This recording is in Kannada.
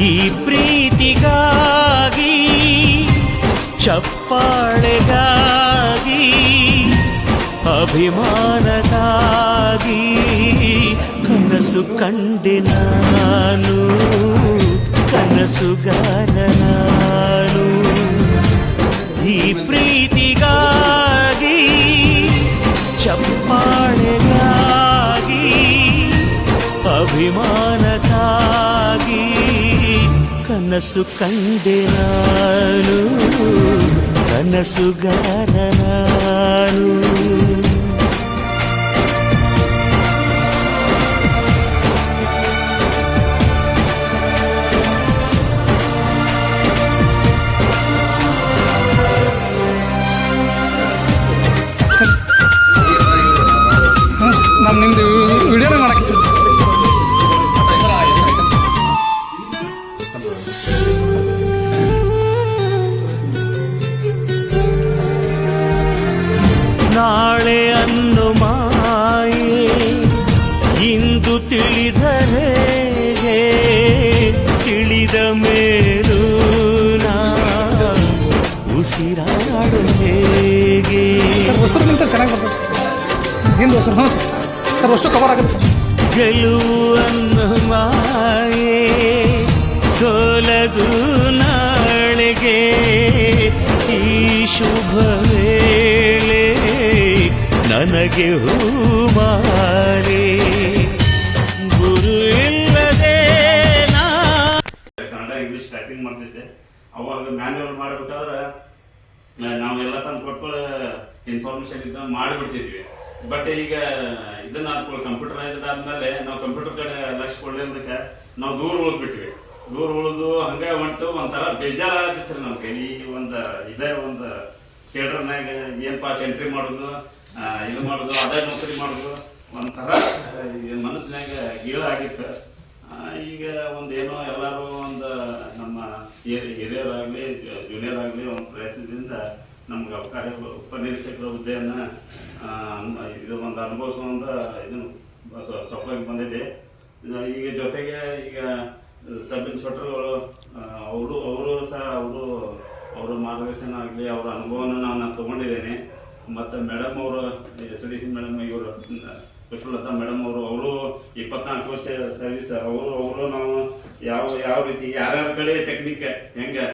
ಈ ಪ್ರೀತಿಗಾಗಿ ಚಪ್ಪಾಳೆಗಾಗಿ ಅಭಿಮಾನಗಾಗಿ ಕನಸು ಕಂಡೆ ನಾನು ಕನಸುಗಾರ ನಾನು. ಈ ಪ್ರೀತಿಗಾಗಿ ಚಪ್ಪಾಳೆಗಾಗಿ ಅಭಿಮಾನಗಾಗಿ ಕನಸು ಕಂಡೆ ನಾನು ಕನಸುಗಾರ ನಾಳೆ ಅನ್ನು ಮಾಯೆ ಇಂದು ತಿಳಿದರೆ ತಿಳಿದ ಮೇಲೂ ನಾ ಉಸಿರಾಡು ಹೇಗೆ? ಸರ್ ಹೊಸರು ನಿಂತ ಚೆನ್ನಾಗಿ ಬರ್ತದೆ ಸರ್. ಹಿಂದೆ ಹೊಸರು ಹಾಂ ಸರ್. ಸರ್ ಅಷ್ಟು ಕವರ್ ಆಗುತ್ತೆ ಸರ್. ಗೆಲುವನ್ನು ಮಾಯೆ. ಈ ಶುಭ ವೇಳೆ ನನಗೆ ಹೂಮಾರೆ ಗುರು ಇಲ್ಲದೆ ಕನ್ನಡ, ಇಂಗ್ಲಿಷ್ ಟೈಪಿಂಗ್ ಮಾಡ್ತಿದ್ದೆ. ಅವಾಗ ಮ್ಯಾನ್ಯಲ್ ಮಾಡಬೇಕಾದ್ರೆ ನಾವೆಲ್ಲ ತಂದು ಕೊಟ್ಕೊಳ್ಳೋ ಇನ್ಫಾರ್ಮೇಶನ್ ಇದ್ದ ಮಾಡಿಬಿಡ್ತಿದ್ವಿ. ಬಟ್ ಈಗ ಇದನ್ನ ಹಾಕೊಳ್ಳಿ ಕಂಪ್ಯೂಟರೈಸ್ಡ್ ಆದ್ಮೇಲೆ ನಾವು ಕಂಪ್ಯೂಟರ್ ಕಡೆ ಲಕ್ಷ ಕೊಡ್ಲಿದ್ದಕ್ಕೆ ನಾವು ದೂರ ಉಳಿದ್ಬಿಟ್ವಿ ದೂರ ಉಳಿದು ಹಂಗೆ ಹೊಂಟು, ಒಂಥರ ಬೇಜಾರಾಗಿತ್ತು ರೀ ನಮ್ಗೆ. ಈ ಒಂದು ಇದೇ ಒಂದು ಥಿಯೇಟರ್ನಾಗ ಏನು ಪಾಸ್ ಎಂಟ್ರಿ ಮಾಡೋದು ಇದು ಮಾಡೋದು, ಅದೇ ನೌಕರಿ ಮಾಡೋದು, ಒಂಥರ ಮನಸ್ಸಿನಾಗ ಗೀಳ ಆಗಿತ್ತು. ಈಗ ಒಂದು ಏನೋ ಎಲ್ಲರೂ ಒಂದು ನಮ್ಮ ಹಿರಿಯರಾಗಲಿ ಜೂನಿಯರ್ ಆಗಲಿ ಒಂದು ಪ್ರಯತ್ನದಿಂದ ನಮ್ಗೆ ಅವಕಾಶ ಉಪನಿರೀಕ್ಷಕರ ಹುದ್ದೆಯನ್ನು ಇದು ಒಂದು ಅನುಭವಿಸೋ ಒಂದು ಇದನ್ನು ಸೊಪ್ಪಾಗಿ ಬಂದಿದೆ. ಈಗ ಜೊತೆಗೆ ಈಗ ಸಬ್ ಇನ್ಸ್ಪೆಕ್ಟರ್ ಅವರು ಅವರು ಸಹ ಅವರು, ಅವರ ಮಾರ್ಗದರ್ಶನ ಆಗಲಿ, ಅವರ ಅನುಭವನ ನಾನು ತಗೊಂಡಿದ್ದೇನೆ. ಮತ್ತು ಮೇಡಮ್ ಅವರು, ಎಸ್ ಡಿ ಸಿ ಮೇಡಮ್ ಇವರು ಪುಷ್ಪಲತಾ ಮೇಡಮ್ ಅವರು ಅವರು ಇಪ್ಪತ್ನಾಲ್ಕು ವರ್ಷ ಸರ್ವಿಸ್ ಅವರು ಅವರು ನಾವು ಯಾವ ಯಾವ ರೀತಿ, ಯಾರ್ಯಾರ ಕಡೆ ಟೆಕ್ನಿಕ್ ಹೆಂಗೆ